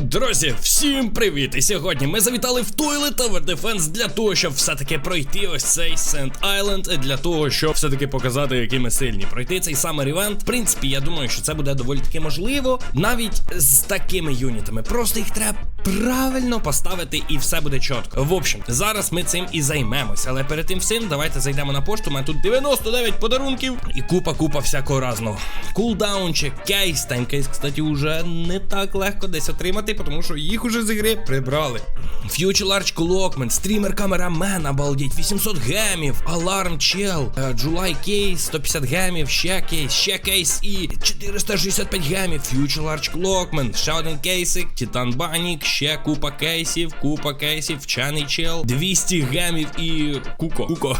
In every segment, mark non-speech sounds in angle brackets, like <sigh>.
Друзі, всім привіт! І сьогодні ми завітали в Toilet Tower Defense для того, щоб все-таки пройти ось цей Сент Айленд, для того, щоб все-таки показати, які ми сильні. Пройти цей Summer Event. В принципі, я думаю, що це буде доволі таки можливо, навіть з такими юнітами. Просто їх треба правильно поставити, і все буде чітко. В общем, зараз ми цим і займемося. Але перед тим всім, давайте зайдемо на пошту. У мене тут 99 подарунків і купа-купа всякого разного. Кулдаунчик, кейс, таймкейс, кстати, уже не так легко десь отримати, тому що їх уже з ігри прибрали. Future Large Clockman, стрімер камерамен, обалдеть, 800 гемів, Аларм Чел, July Кейс, 150 гемів, ще кейс, ще кейс і 465 гемів, Future Large Clockman, ще один кейсик, Титан Банік, ще купа кейсів, купа кейсів, вчений чел, 200 гемів і куко. Куко.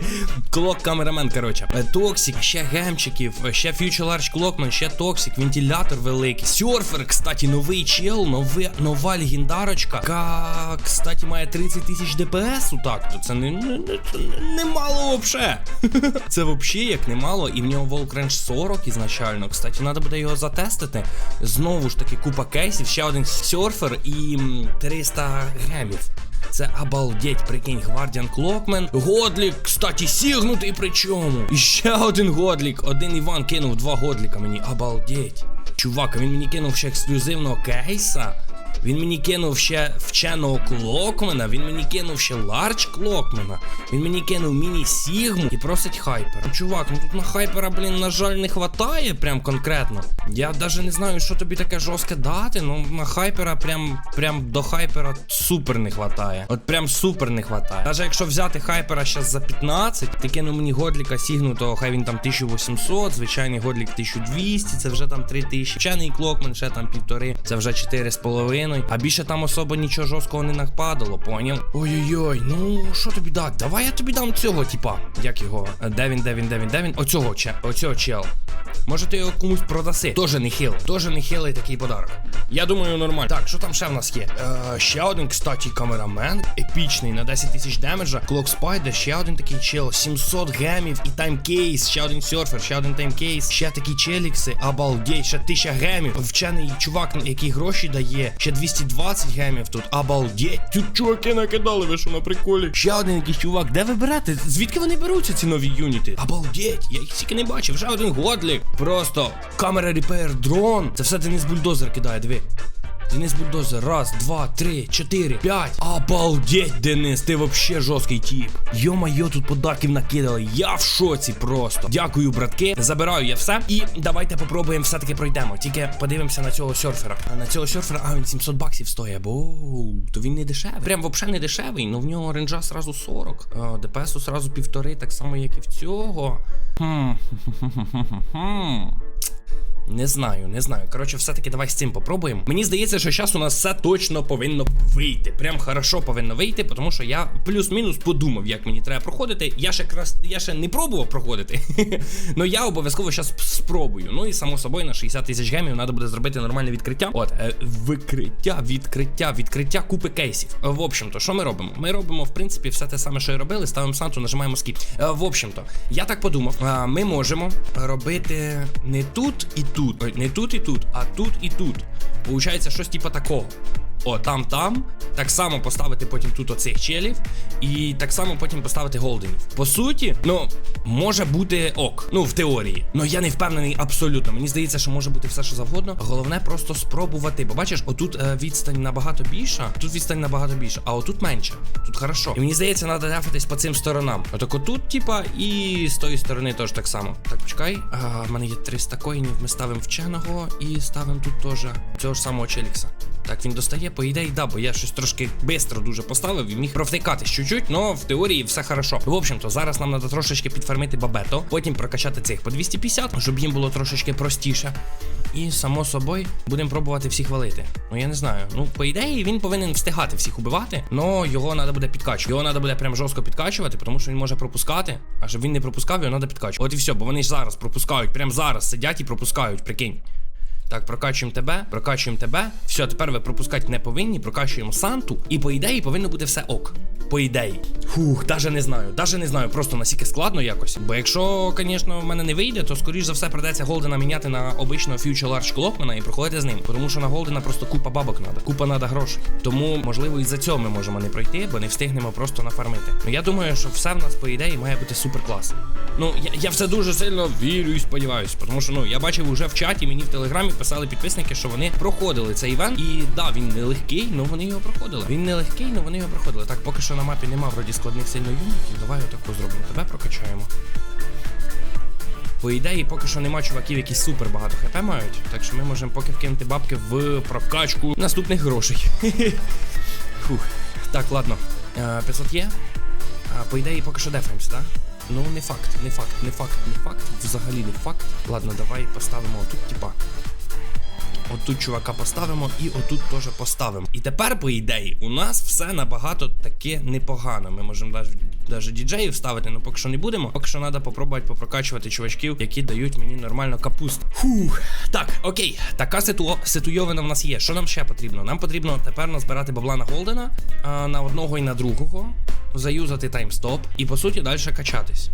<laughs> Клок камерамен, коротше. Е, Токсик, ще гемчиків, е, ще Future Large Clockman, ще Токсик, вентилятор великий. Сьорфер, кстати, новий чел, нове, нова легендарочка. Яка, кстати, має 30 тисяч ДПС. Так, то це не, не, не, мало вообще. <laughs> Це вообще як немало, і в нього волк рейндж 40 ізначально. Кстати, треба буде його затестити. Знову ж таки, купа кейсів, ще один серфер і 300 гемів. Це обалдеть, прикинь, Гвардіан Клокмен. Годлік, кстати, сігнутий причому. І ще один годлік. Один Іван кинув два годліка мені. Обалдеть. Чувак, він мені кинув ще ексклюзивного кейса. Він мені кинув ще вченого клокмена, він мені кинув ще ларч клокмена, він мені кинув міні-сігму і просить хайпера. Ну, чувак, ну тут на хайпера, блін, на жаль, не хватає прям конкретно. Я навіть не знаю, що тобі таке жорстке дати, ну на хайпера прям, прям до хайпера супер не хватає. От прям супер не хватає. Навіть якщо взяти хайпера зараз за 15, ти кинув мені годліка сігнутого, хай він там 1800, звичайний годлік 1200, це вже там 3000. Вчений клокмен ще там півтори, це вже 4,5. А більше там особо нічого жорсткого не нападало, поняв? Ой-ой-ой, ну що тобі дати? Давай я тобі дам цього, типа. Як його? Е, Де він, де він? Оцього че, оцього чел. Може ти його комусь продаси. Тоже не хил. Тоже не хилий такий подарок. Я думаю, нормально. Так, що там ще в нас є? Е, ще один, кстати, камерамен. Епічний на 10 тисяч демеджа. Клок Спайдер, ще один такий чел. 700 гемів і таймкейс. Ще один серфер, ще один таймкейс. Ще такі челікси. Обалдеть, ще 1000 гемів. Вчений чувак, який гроші дає. Ще 220 гемів тут. Обалдеть. Тут чуваки накидали, ви що на приколі. Ще один якийсь чувак. Де ви берете? Звідки вони беруться, ці нові юніти? Обалдеть, я їх тільки не бачив. вже один годлік. Просто камера репер, дрон. Це все Денис Бульдозер кидає, диви. Денис Бульдозер, раз, два, три, чотири, п'ять. Обалдеть, Денис, ти вообще жорсткий тіп. Йо-майо, тут подарків накидали. Я в шоці просто. Дякую, братки. Забираю я все. І давайте попробуємо все-таки пройдемо. Тільки подивимося на цього серфера. А на цього серфера, а він 700 баксів стоїть. Бо то він не дешевий. Прям вообще не дешевий. Ну в нього ренджа сразу 40. А, ДПСу сразу півтори, так само, як і в цього. Хм. <laughs> Не знаю, не знаю. Коротше, все-таки давай з цим попробуємо. Мені здається, що зараз у нас все точно повинно вийти. Прям хорошо повинно вийти, тому що я плюс-мінус подумав, як мені треба проходити. Я ще якраз я ще не пробував проходити. <laughs> Ну я обов'язково зараз спробую. Ну і само собою на 60 тисяч гемів треба буде зробити нормальне відкриття. От, е, викриття, відкриття, відкриття купи кейсів. Е, В общем-то, що ми робимо? Ми робимо, в принципі, все те саме, що і робили. Ставимо санту, нажимаємо скіп. Е, В общем-то, я так подумав, ми можемо робити не тут і тут. Не тут і тут, а тут і тут. Получається, щось типа такого. О, там, там. Так само поставити потім тут оцих челів. І так само потім поставити голденів. По суті, ну, може бути ок. Ну, в теорії. Ну я не впевнений абсолютно. Мені здається, що може бути все, що завгодно. Головне просто спробувати. Бо бачиш, отут е, відстань набагато більша, тут відстань набагато більша, а отут менше. Тут хорошо. І мені здається, треба дефатись по цим сторонам. Отак отут, типа, і з тої сторони теж так само. Так, почекай. В мене є 300 коїнів. Ми ставимо вченого і ставимо тут теж цього ж самого челікса. Так, він достає, по ідеї, да, бо я щось трошки бистро дуже поставив і міг провтикатись чуть-чуть, але в теорії все хорошо. В общем-то, зараз нам треба трошечки підфармити бабето, потім прокачати цих по 250, щоб їм було трошечки простіше. І само собою будемо пробувати всіх валити. Ну я не знаю. Ну, по ідеї, він повинен встигати всіх убивати, але його треба буде підкачувати. Його треба буде прям жорстко підкачувати, тому що він може пропускати. А щоб він не пропускав, його треба підкачувати. От і все, бо вони ж зараз пропускають, прям зараз сидять і пропускають, прикинь. Так, прокачуємо тебе, прокачуємо тебе. Все, тепер ви пропускати не повинні, прокачуємо Санту. І по ідеї повинно бути все ок. По ідеї. Фух, даже не знаю, даже не знаю, просто наскільки складно якось. Бо якщо, звісно, в мене не вийде, то скоріш за все придеться Голдена міняти на обичного Future Large Клокмана і проходити з ним. Тому що на Голдена просто купа бабок треба, купа треба грошей. Тому, можливо, і за цього ми можемо не пройти, бо не встигнемо просто нафармити. Ну я думаю, що все в нас по ідеї має бути супер клас. Ну, я, я в це дуже сильно вірю і сподіваюся, тому що ну я бачив уже в чаті, мені в телеграмі писали підписники, що вони проходили цей івент. І да, він не легкий, але вони його проходили. Він не легкий, але вони його проходили. Так, поки що на мапі нема вроді складних сильно юнітів. Давай отаку зробимо. Тебе прокачаємо. По ідеї, поки що нема чуваків, які супер багато хп мають. Так що ми можемо поки вкинути бабки в прокачку наступних грошей. <laughs> Фух. Так, ладно. Е, 500 є. По ідеї, поки що дефаємося, так? Ну, не факт, не факт, не факт, не факт. Взагалі не факт. Ладно, давай поставимо отут, типа. Отут чувака поставимо і отут теж поставимо. І тепер, по ідеї, у нас все набагато таке непогано. Ми можемо навіть діджеїв ставити, але поки що не будемо. Поки що треба попробувати попрокачувати чувачків, які дають мені нормально капуст. Фух. Так, окей, така ситу... ситуйовина в нас є. Що нам ще потрібно? Нам потрібно тепер назбирати бабла на Голдена а, на одного і на другого, заюзати таймстоп і по суті далі качатись.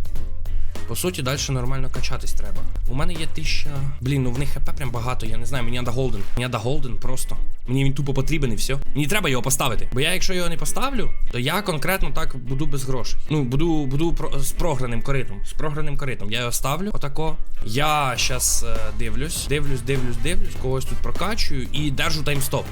По суті, далі нормально качатись треба. У мене є тисяча. Блін, ну в них хп прям багато. Я не знаю, мені треба голден. Мені треба голден просто. Мені він тупо потрібен і все. Мені треба його поставити. Бо я, якщо його не поставлю, то я конкретно так буду без грошей. Ну, буду буду про, з програним коритом. З програним коритом. Я його ставлю. Отако. Я щас е, дивлюсь, дивлюсь, дивлюсь, дивлюсь, когось тут прокачую і держу таймстоп.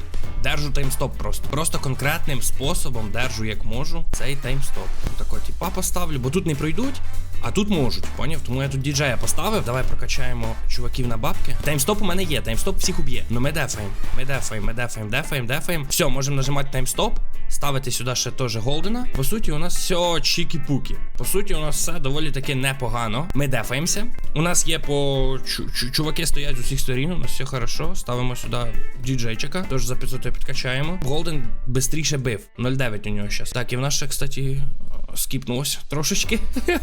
Держу таймстоп просто. Просто конкретним способом держу, як можу, цей таймстоп. Тако, типа поставлю, бо тут не пройдуть. А тут можуть, поняв? Тому я тут діджея поставив. Давай прокачаємо чуваків на бабки. Таймстоп у мене є, таймстоп всіх уб'є. Ну ми дефаємо. Ми дефаємо, ми дефаємо, дефаємо, дефаємо. Все, можемо нажимати таймстоп, ставити сюди ще теж голдена. По суті, у нас все чікі-пукі. По суті, у нас все доволі таки непогано. Ми дефаємося. У нас є по чу- чу- чуваки стоять з усіх сторін. У нас все хорошо. Ставимо сюди діджейчика. Тож за 500 підкачаємо. Голден швидше бив. 0,9 у нього зараз. Так, і в нас ще, кстати, скіпнулось трошечки. <laughs>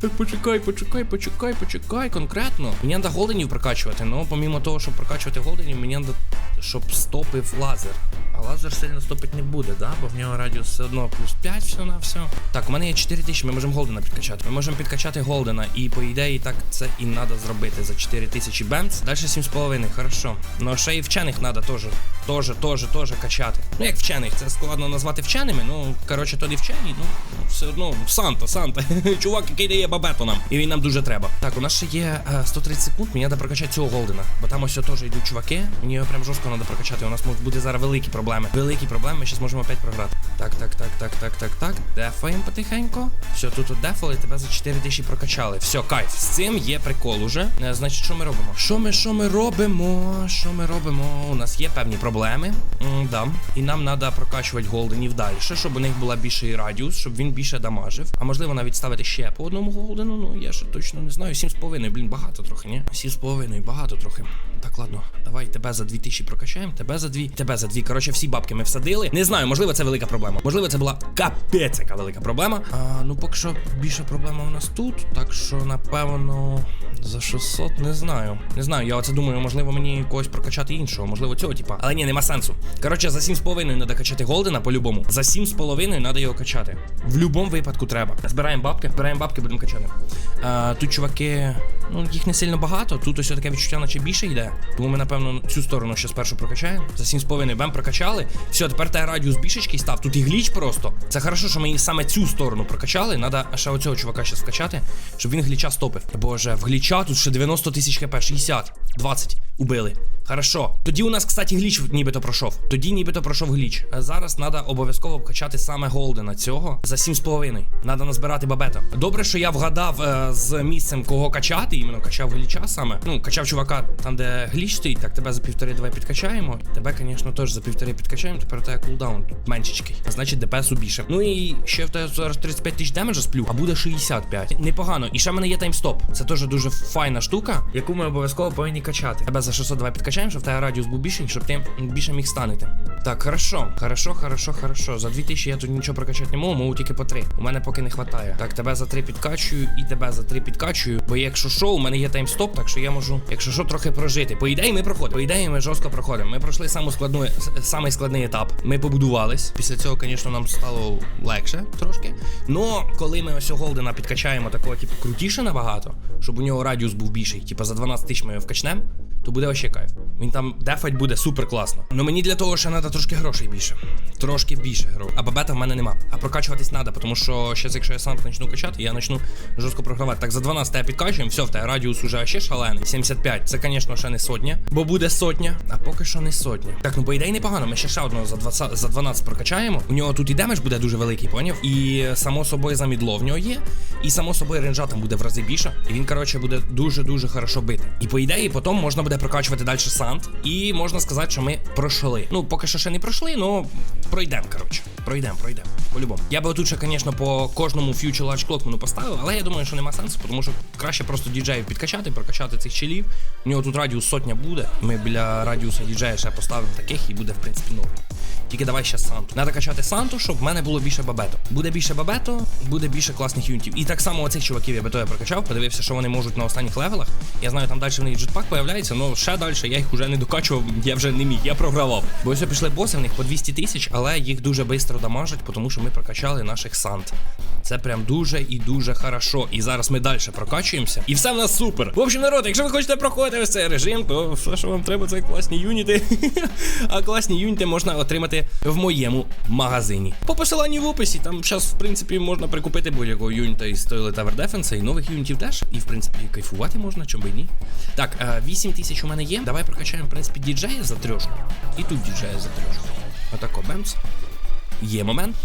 Так, почекай, почекай, почекай, почекай, конкретно. Мені треба голденів прокачувати, ну помімо того, щоб прокачувати голденів, мені треба, щоб стопив лазер. А лазер сильно стопить не буде, да? Бо в нього радіус все одно плюс 5 все на все. Так, у мене є 4 тисячі, ми можемо голдена підкачати. Ми можемо підкачати голдена, і по ідеї так це і треба зробити за 4 тисячі бенц. Далі 7,5, хорошо. Ну ще і вчених треба теж, теж, теж, теж качати. Ну як вчених, це складно назвати вченими, ну коротше, то не вчені, ну все одно Санта, Санта. <laughs> Чувак, який дає бабету нам. І він нам дуже треба. Так, у нас ще є е, 130 секунд, мені треба прокачати цього голдена. Бо там ось теж йдуть чуваки. Мені його прям жорстко треба прокачати. У нас можуть бути зараз великі проблеми. Великі проблеми, ми зараз можемо опять програти. Так, так, так, так, так, так, так. Дефаємо потихеньку. Все, тут дефали, тебе за 4 тисячі прокачали. Все, кайф. З цим є прикол уже. Е, Значить, що ми робимо? Що ми, що ми робимо? Що ми робимо? У нас є певні проблеми. М, да. І нам треба прокачувати голденів далі, щоб у них була більший радіус, щоб він більше дамажив. А можливо навіть ставити ще по одному голдену. Ну я ще точно не знаю. 7,5, блін, багато трохи, ні? 7,5, багато трохи. Так, ладно, давай тебе за 2000 прокачаємо, тебе за 2, тебе за 2. Коротше, всі бабки ми всадили. Не знаю, можливо, це велика проблема. Можливо, це була капець, яка велика проблема. А, ну поки що більша проблема у нас тут. Так що, напевно, за 600 не знаю. Не знаю, я оце думаю, можливо, мені когось прокачати іншого, можливо, цього, типа. Але ні, нема сенсу. Коротше, за 7,5 треба качати голдена по-любому. За 7,5 треба його качати. В будь-якому випадку треба. Збираємо бабки, збираємо бабки, будемо качати. А, тут чуваки, ну їх не сильно багато. Тут ось таке відчуття, наче більше йде. Тому ми, напевно, цю сторону ще спершу прокачаємо. За 7,5 бем прокачали. Все, тепер та радіус більшечки став. Тут і гліч просто. Це хорошо, що ми саме цю сторону прокачали. Надо ще оцього чувака ще вкачати, щоб він гліча стопив. Боже, в гліча тут ще 90 тисяч хп, 60, 20 убили. Хорошо. Тоді у нас, кстати, гліч нібито пройшов. Тоді нібито пройшов гліч. А зараз треба обов'язково вкачати саме голдена цього за 7,5. Надо назбирати бабета. Добре, що я вгадав е, з місцем, кого качати, іменно качав гліча саме. Ну, качав чувака там, де гліч стоїть, так тебе за півтори давай підкачаємо. Тебе, звісно, теж за півтори підкачаємо. Тепер тебе кулдаун тут меншечкий. А значить, ДПС більше. Ну і ще в тебе зараз 35 тисяч демеджа сплю, а буде 65. Непогано. І ще в мене є таймстоп. Це теж дуже файна штука, яку ми обов'язково повинні качати. Тебе за 600 давай підкачаємо, щоб в тебе радіус був більший, щоб ти більше міг станити. Так, хорошо, хорошо, хорошо, хорошо. За 2000 я тут нічого прокачати не можу, можу тільки по 3. У мене поки не вистачає. Так, тебе за 3 підкачую і тебе за 3 підкачую. Бо якщо що, у мене є таймстоп, так що я можу, якщо що, трохи прожити. По ідеї, ми проходимо. По ідеї, ми жорстко проходимо. Ми пройшли саму складну, самий складний етап. Ми побудувались. Після цього, звісно, нам стало легше трошки. Но коли ми ось Голдена підкачаємо такого, типу, крутіше набагато, щоб у нього радіус був більший, типу за 12 тисяч ми його вкачнемо, то буде вообще кайф. Він там дефать буде супер класно. Ну мені для того ще треба трошки грошей більше. Трошки більше грошей. А бабета в мене нема. А прокачуватись треба, тому що зараз, якщо я сам почну качати, я почну жорстко програвати. Так, за 12 я підкачуємо, все, в тебе радіус уже ще шалений. 75. Це, звісно, ще не сотня, бо буде сотня, а поки що не сотня. Так, ну по ідеї непогано. Ми ще ще одного за 20, за 12 прокачаємо. У нього тут і демедж буде дуже великий, поняв? І само собою замідло в нього є. І само собою ренжа там буде в рази більше. І він, коротше, буде дуже-дуже хорошо бити. І по ідеї, потім можна буде прокачувати далі санд. І можна сказати, що ми пройшли. Ну, поки що ще не пройшли, але пройдемо, коротше. Пройдемо, пройдемо. По-любому. Я би тут ще, звісно, по кожному Future Large Clockman поставив, але я думаю, що нема сенсу, тому що краще просто діджеїв підкачати, прокачати цих челів. У нього тут радіус сотня буде. Ми біля радіуса діджея ще поставимо таких і буде, в принципі, норм. Тільки давай ще Санту. Треба качати Санту, щоб в мене було більше бабето. Буде більше бабето, буде більше класних юнітів. І так само оцих чуваків я би то я прокачав, подивився, що вони можуть на останніх левелах. Я знаю, там далі в них джетпак появляється, але ще далі я їх вже не докачував, я вже не міг, я програвав. Бо ось пішли боси, в них по 200 тисяч, але їх дуже швидко дамажать, тому що ми прокачали наших Сант. Це прям дуже і дуже хорошо. І зараз ми далі прокачуємося. І все в нас супер. В общем, народ, якщо ви хочете проходити ось цей режим, то все, що вам треба, це класні юніти. <laughs> а класні юніти можна отримати в моєму магазині. По посиланню в описі, там зараз, в принципі, можна прикупити будь-якого юніта із Toilet Tower Defense і нових юнітів теж. І, в принципі, кайфувати можна, чому б і ні. Так, е, 8 тисяч у мене є. Давай прокачаємо, в принципі, діджея за трьошку. І тут діджея за трьошку. Отако, бемс. Є момент.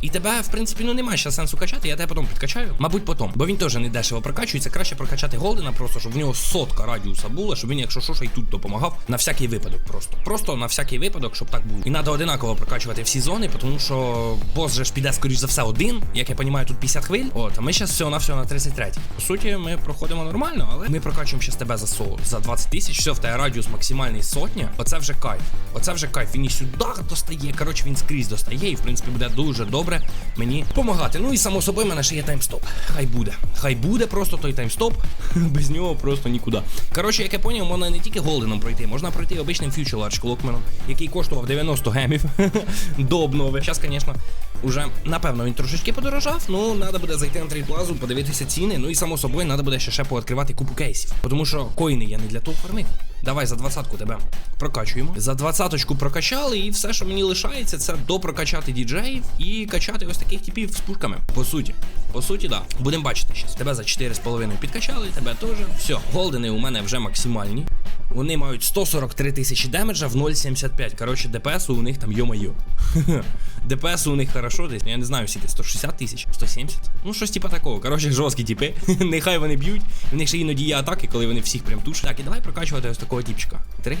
І тебе, в принципі, ну немає ще сенсу качати, я тебе потім підкачаю. Мабуть, потім. Бо він теж не дешево прокачується. Краще прокачати Голдена, просто щоб в нього сотка радіуса була, щоб він, якщо що, ще й тут допомагав. На всякий випадок просто. Просто на всякий випадок, щоб так було. І треба одинаково прокачувати всі зони, тому що бос же ж піде, скоріш за все, один. Як я розумію, тут 50 хвиль. От, а ми зараз всього на всього на 33. По суті, ми проходимо нормально, але ми прокачуємо ще тебе за соло. За 20 тисяч. Все, в тебе радіус максимальний сотня. Оце вже кайф. Оце вже кайф. Він і сюди достає. Коротше, він скрізь достає. І в принципі буде дуже добре мені допомагати. Ну і само собою, мене ще є таймстоп. Хай буде. Хай буде просто той таймстоп. <laughs> Без нього просто нікуди. Коротше, як я поняв, можна не тільки голденом пройти, можна пройти обичним Large Clockman, який коштував 90 гемів <laughs> до обнови. Зараз, звісно, уже напевно він трошечки подорожав. Ну, треба буде зайти на трейдплазу, подивитися ціни. Ну і само собою, треба буде ще ще пооткривати купу кейсів. Тому що коїни я не для того фармив. Давай за двадцятку тебе прокачуємо. За двадцяточку прокачали, і все, що мені лишається, це допрокачати діджеїв і качати ось таких типів з пушками. По суті. По суті, да. Будемо бачити щас. Тебе за 4,5 підкачали, тебе теж. Все, голдени у мене вже максимальні. Вони мають 143 тисячі демеджа в 0,75. Коротше, ДПС у них там йо-майо. <laughs> ДПС у них хорошо десь. Я не знаю, скільки 160 тисяч, 170. Ну, щось типа такого. Коротше, жорсткі типи. <laughs> Нехай вони б'ють. В них ще іноді є атаки, коли вони всіх прям тушать. Так, і давай прокачувати ось такого типчика. Три,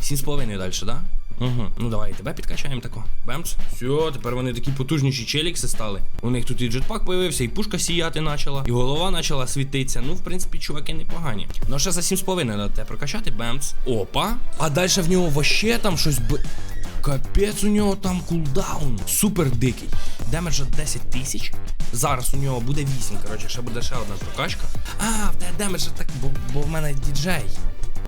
сім з половиною далі, да? Угу. Ну давай, тебе підкачаємо тако. Бемс. Все, тепер вони такі потужніші челікси стали. У них тут і джетпак появився, і пушка сіяти почала, і голова почала світитися. Ну, в принципі, чуваки непогані. Ну, ще за 7,5 треба прокачати, бемс. Опа. А далі в нього вообще там щось б. Капець, у нього там кулдаун. Супер дикий. Демеджа 10 тисяч. Зараз у нього буде 8. Коротше, ще буде ще одна прокачка. А, в тебе демеджа так, бо, бо в мене діджей.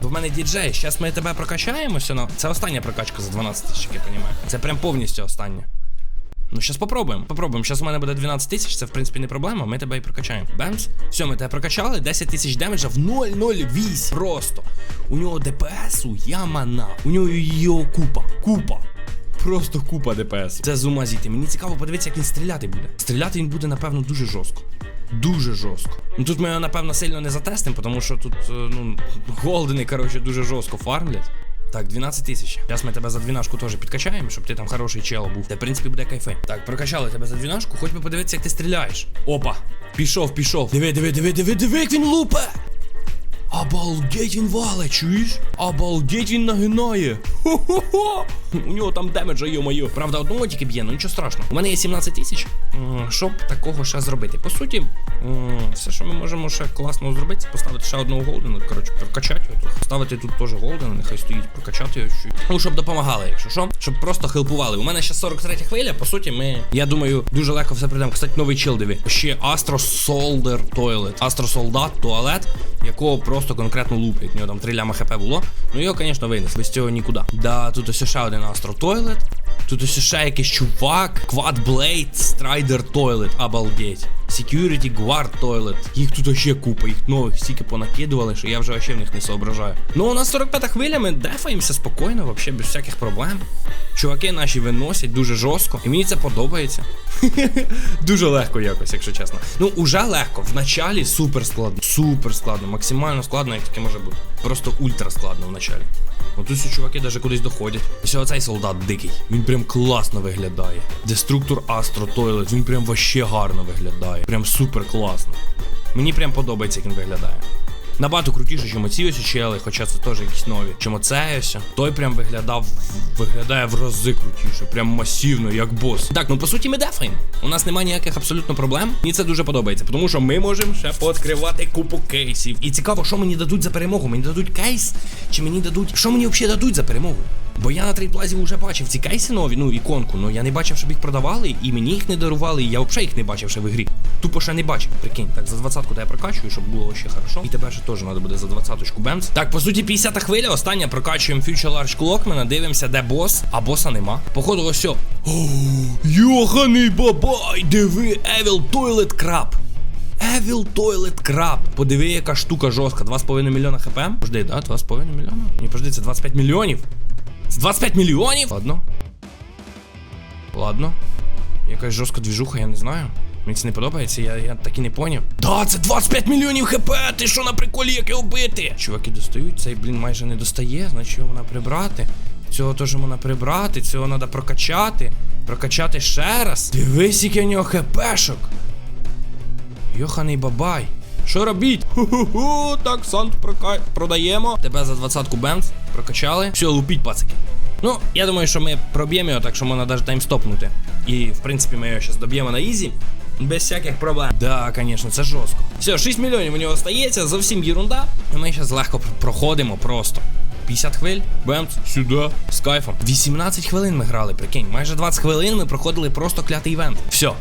Бо в мене діджей. Зараз ми тебе прокачаємося, ну. Це остання прокачка за 12 тисяч, я розумію. Це прям повністю остання. Ну, зараз попробуємо. Попробуємо. Зараз у мене буде 12 тисяч, це в принципі не проблема. Ми тебе і прокачаємо. Бемс. Все, ми тебе прокачали. 10 тисяч демеджа в 0,08. Просто. У нього ДПСу ямана. У нього його купа. Купа. Просто купа ДПС. Це з ума. Мені цікаво подивитися, як він стріляти буде. Стріляти він буде, напевно, дуже жорстко. Дуже жорстко. Ну тут ми його, напевно, сильно не затестимо, тому що тут, е, ну, голдени, коротше, дуже жорстко фармлять. Так, 12 тисяч. Зараз ми тебе за двінашку теж підкачаємо, щоб ти там хороший чел був. Та в принципі буде кайфи. Так, прокачали тебе за двінашку, хоч би подивитися, як ти стріляєш. Опа! Пішов, пішов. Диви, диви, диви, диви, диви, як він лупе! Обалдеть він вале, чуєш? Обалдеть він нагинає. Хо-хо-хо. У нього там демеджа, йо-моє. Правда, одного тільки б'є, ну нічого страшного. У мене є 17 тисяч. Щоб такого ще зробити. По суті, все, що ми можемо ще класно зробити, поставити ще одного голдена, коротше, прокачати його. Поставити тут теж голдена, нехай стоїть, прокачати його. Ну, щоб допомагали, якщо що, щоб просто хелпували. У мене ще 43 хвиля, по суті, ми, я думаю, дуже легко все прийдемо. Кстати, новий чил диви. Ще Astro Soldier Toilet. Astro Солдат, туалет, якого просто конкретно лупить. У нього там 3 ляма хп було. Ну його, звісно, винес. Без цього нікуди. Да, тут ось ще один Astro Toilet. Тут ось ще якийсь чувак. Quad Blade Strider Toilet. Обалдеть. Security Guard Toilet. Їх тут ще купа, їх нових стільки понакидували, що я вже вообще в них не соображаю. Ну, у нас 45 хвиля, ми дефаємося спокійно, вообще без всяких проблем. Чуваки наші виносять дуже жорстко, і мені це подобається. <laughs> Дуже легко якось, якщо чесно. Ну, уже легко. В началі супер складно. Супер складно, максимально складно, як таке може бути. Просто ультра складно в началі. Отут всі чуваки навіть кудись доходять. Ось оцей солдат дикий. Він прям класно виглядає. Деструктор Astro Toilet, він прям вообще гарно виглядає. Прям супер класно. Мені прям подобається, як він виглядає. Набагато крутіше, ніж оці ось чели, хоча це теж якісь нові. Чим оце. Той прям виглядав, виглядає в рази крутіше, прям масивно, як бос. Так, ну по суті, ми дефаємо. У нас немає ніяких абсолютно проблем. Мені це дуже подобається, тому що ми можемо ще пооткривати купу кейсів. І цікаво, що мені дадуть за перемогу. Мені дадуть кейс, чи мені дадуть. Що мені взагалі дадуть за перемогу? Бо я на трейдплазі вже бачив ці кейси нові, ну іконку, ну я не бачив, щоб їх продавали, і мені їх не дарували, і я взагалі їх не бачив ще в ігрі. Тупо ще не бачив. Прикинь, так за 20-ку то я прокачую, щоб було ще хорошо. І тебе ще теж треба буде за 20-очку бемс. Так, по суті, 50-та хвиля, остання прокачуємо Future Large Clockman, дивимося, де бос, а боса нема. Походу, ось все. Йоханий бабай, диви, Evil Toilet Crab. Evil Toilet Crab. Подиви, яка штука жорстка. 2,5 мільйона хп. Пожди, да? 2,5 мільйона? Ні, пожди, це 25 мільйонів. Це 25 мільйонів? Ладно. Ладно. Якась жорстка двіжуха, я не знаю. Мені це не подобається, я, я так і не поняв. Да, це 25 мільйонів хп! Ти що на приколі, як його бити? Чуваки достають, цей, блін, майже не достає, значить його вона прибрати. Цього теж можна прибрати, цього треба прокачати. Прокачати ще раз. Дивись, який у нього хпшок. Йоханий бабай. Що робіть? Ху-ху-ху, так, сант продаємо. Тебе за 20-ку бенз прокачали. Все, лупіть, пацики. Ну, я думаю, що ми проб'ємо його, так що можна навіть таймстопнути. І, в принципі, ми його зараз доб'ємо на ізі. Без всяких проблем. Да, звісно, це жорстко. Все, 6 мільйонів у нього остається, зовсім єрунда. І ми зараз легко проходимо просто. 50 хвиль, бемц, сюди, з кайфом. 18 хвилин ми грали, прикинь. Майже 20 хвилин ми проходили просто клятий івент. Все,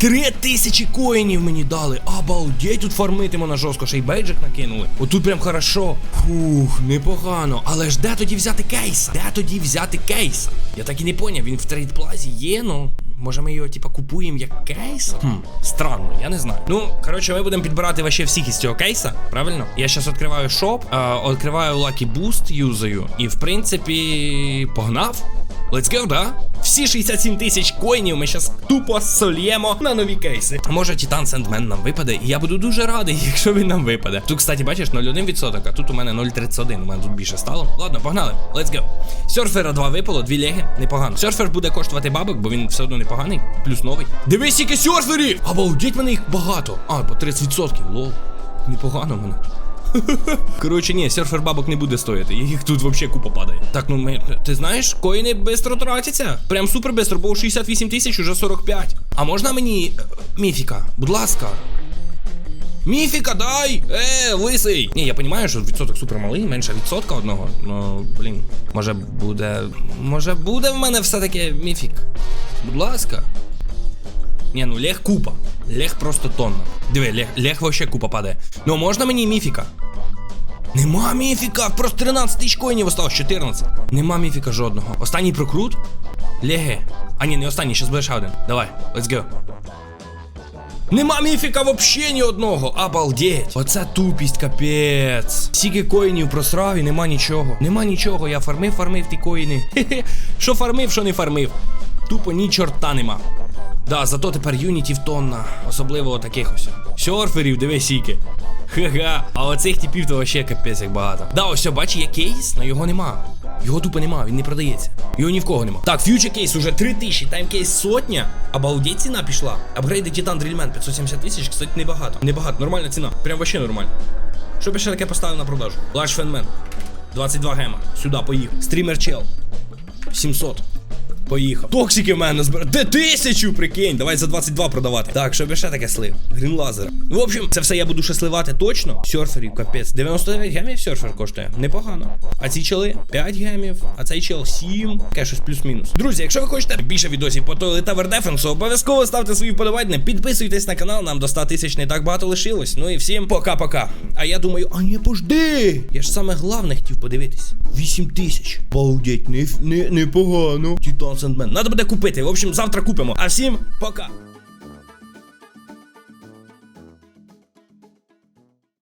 Три тисячі коїнів мені дали. Обалдеть, тут фармити можна жорстко, ще й бейджик накинули. Отут прям хорошо. Фух, непогано. Але ж де тоді взяти кейс? Де тоді взяти кейс? Я так і не поняв, він в трейдплазі є, ну. Може ми його типа купуємо як кейс? Хм, странно, я не знаю. Ну, коротше, ми будемо підбирати вообще всіх із цього кейса, правильно? Я зараз відкриваю шоп, е, відкриваю Lucky Boost юзаю, і в принципі погнав. Let's go, да? Всі 67 тисяч коїнів ми зараз тупо сольємо на нові кейси. Може Титан Сендмен нам випаде, і я буду дуже радий, <laughs> якщо він нам випаде. Тут, кстати, бачиш, 0,1%, а тут у мене 0,31. У мене тут більше стало. Ладно, погнали. Let's go. Серфера 2 випало, дві леги. Непогано. Серфер буде коштувати бабок, бо він все одно непоганий. Плюс новий. Дивись, скільки серферів! Обалдеть мене їх багато. А, по 30%, лол. Непогано мене. <laughs> Коротше, ні, серфер бабок не буде стояти, їх тут вообще купа падає. Так, ну ми. Ти знаєш, коїни швидко тратяться. Прям супер швидко, бо 68 тисяч уже 45. А можна мені. е, Міфіка, будь ласка. Міфіка, дай! Е, лисий! Ні, я розумію, що відсоток супер малий, менше відсотка одного. Ну, блін, може буде. Може буде в мене все-таки міфік. Будь ласка. Ні, ну Лех купа. Лех просто тонна. Диви, Лех, Лех вообще купа падає. Ну можна мені міфіка? Нема міфіка, просто 13 тисяч коїнів осталось, 14. Нема міфіка жодного. Останній прокрут? Леге. А ні, не останній, щас буде ще один. Давай, let's go. Нема міфіка вообще ні одного. Обалдеть. Оце тупість, капець. Стільки коїнів просрав і нема нічого. Нема нічого. Я фармив, фармив ті коїни. <laughs> Що фармив, що не фармив. Тупо ні чорта нема. Да, зато тепер юнітів тонна, особливо таких ось. Серферів, диви сіки. Ха-ха. А оцих типів то вообще капець як багато. Да, ось бачиш, є кейс, але його нема. Його тупо нема, він не продається. Його ні в кого нема. Так, фьючер кейс уже 3000, таймкейс сотня. Обалдеть ціна пішла. Апгрейди Титан Дрільмен 570 тисяч, кстати, небагато. Небагато, нормальна ціна. Прям вообще нормально. Що б ще таке поставив на продажу? Лаш Фенмен. 22 гема. Сюди, поїхав. Стрімер чел. 700. Поїхав. Токсики в мене збира. Де тисячу, прикинь. Давай за 22 продавати. Так, щоб я ще таке слив. Грін лазер. В общем, це все я буду ще сливати точно. Серферів, капець. 99 гемів серфер коштує. Непогано. А ці чели 5 гемів, а цей чел 7. Таке щось плюс-мінус. Друзі, якщо ви хочете більше відосів по Toilet Tower Defense, обов'язково ставте свої вподобайки, підписуйтесь на канал, нам до 100 тисяч не так багато лишилось. Ну і всім пока-пока. А я думаю, а не пожди. Я ж саме головне хотів подивитись. 8 тисяч. Балдеть, не, не, непогано. Титан Сендмен. Надо буде купити. В общем, завтра купимо. А всім пока.